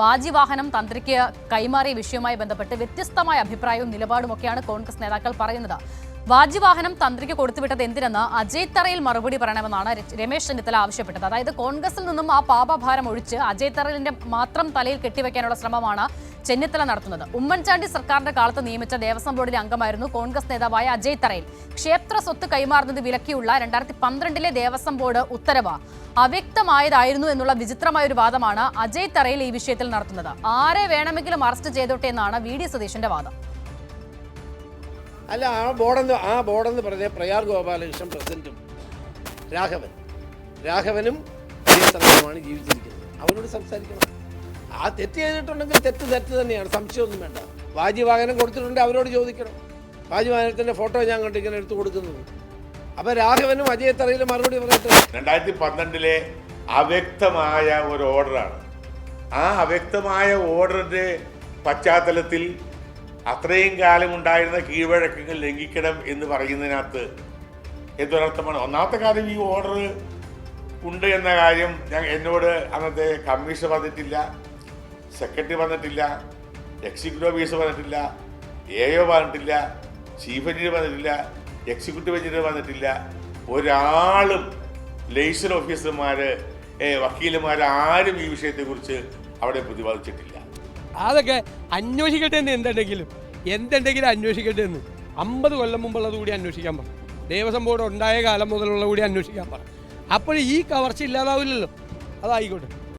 വാജിവാഹനം തന്ത്രിക്ക് കൈമാറിയ വിഷയവുമായി ബന്ധപ്പെട്ട് വ്യത്യസ്തമായ അഭിപ്രായവും നിലപാടുമൊക്കെയാണ് കോൺഗ്രസ് നേതാക്കൾ പറയുന്നത്. വാജിവാഹനം തന്ത്രിക്ക് കൊടുത്തുവിട്ടത് എന്തിനെന്ന് അജയ് തറയിൽ മറുപടി പറയണമെന്നാണ് രമേശ് ചെന്നിത്തല ആവശ്യപ്പെട്ടത്. അതായത് കോൺഗ്രസിൽ നിന്നും ആ പാപഭാരം ഒഴിച്ച് അജയ് തറയിലിന്റെ മാത്രം തലയിൽ കെട്ടിവെക്കാനുള്ള ശ്രമമാണ് ചെന്നിത്തല നടത്തുന്നത്. ഉമ്മൻചാണ്ടി സർക്കാരിന്റെ കാലത്ത് നിയമിച്ച ദേവസ്വം ബോർഡിലെ അംഗമായിരുന്നു കോൺഗ്രസ് നേതാവായ അജയ് തറയിൽ ക്ഷേത്ര സ്വത്ത് കൈമാറുന്നത് വിലക്കിയുള്ള രണ്ടായിരത്തി പന്ത്രണ്ടിലെ ദേവസ്വം ബോർഡ് ഉത്തരവ് അവ്യക്തമായതായിരുന്നു എന്നുള്ള വിചിത്രമായ ഒരു വാദമാണ് അജയ് തറയിൽ ഈ വിഷയത്തിൽ നടത്തുന്നത്. ആരെ വേണമെങ്കിലും അറസ്റ്റ് ചെയ്തോട്ടെ എന്നാണ് വി. ഡി. സതീശന്റെ വാദം. അല്ല ആ ബോർഡെന്ന് ആ ബോർഡെന്ന് പറഞ്ഞ പ്രയാർ ഗോപാലകൃഷ്ണൻ പ്രസിഡന്റും രാഘവൻ. രാഘവനും ഇതേ ജീവിച്ചിരിക്കുന്നത്. അവരോട് സംസാരിക്കണം. ആ തെറ്റ് ചെയ്തിട്ടുണ്ടെങ്കിൽ തെറ്റ് തെറ്റ് തന്നെയാണ്. സംശയമൊന്നും വേണ്ട. വാജിവാഹനം കൊടുത്തിട്ടുണ്ടെങ്കിൽ അവരോട് ചോദിക്കണം. വാജിവാഹനത്തിന്റെ ഫോട്ടോ ഞാൻ കണ്ടിങ്ങനെ എടുത്തു കൊടുക്കുന്നത്. അപ്പോൾ രാഘവനും അജയത്തറയിലും മറുപടി പറയട്ടെ? രണ്ടായിരത്തി പന്ത്രണ്ടിലെ അവ്യക്തമായ ഒരു ഓർഡറാണ്. ആ അവ്യക്തമായ ഓർഡറിന്റെ പശ്ചാത്തലത്തിൽ അത്രയും കാലം ഉണ്ടായിരുന്ന കീഴ്വഴക്കങ്ങൾ ലംഘിക്കണം എന്ന് പറയുന്നതിനകത്ത് എന്തൊരർത്ഥമാണ് ഒന്നാമത്തെ കാര്യം ഈ ഓർഡർ ഉണ്ട് എന്ന കാര്യം ഞാൻ എന്നോട് അന്നത്തെ കമ്മീഷൻ വന്നിട്ടില്ല സെക്രട്ടറി വന്നിട്ടില്ല എക്സിക്യൂട്ടീവ് ഓഫീസർ വന്നിട്ടില്ല എ ഒ വന്നിട്ടില്ല ചീഫ് എഞ്ചിനീയർ വന്നിട്ടില്ല എക്സിക്യൂട്ടീവ് എഞ്ചിനീയർ വന്നിട്ടില്ല. ഒരാളും ലേസൺ ഓഫീസർമാർ വക്കീലന്മാർ ആരും ഈ വിഷയത്തെക്കുറിച്ച് അവിടെ പ്രതിപാദിച്ചിട്ടില്ല. അതൊക്കെ അന്വേഷിക്കട്ടെ എന്ന് എന്തുണ്ടെങ്കിലും എന്തുണ്ടെങ്കിലും അന്വേഷിക്കട്ടെ എന്ന് അമ്പത് കൊല്ലം മുമ്പുള്ളത് കൂടി അന്വേഷിക്കാൻ പറ. ദേവസ്വം ബോർഡ് ഉണ്ടായ കാലം മുതലുള്ള കൂടി അന്വേഷിക്കാൻ പറ. അപ്പോൾ ഈ കവർച്ച ഇല്ലാതാവില്ലല്ലോ. അതായിക്കോട്ടെ.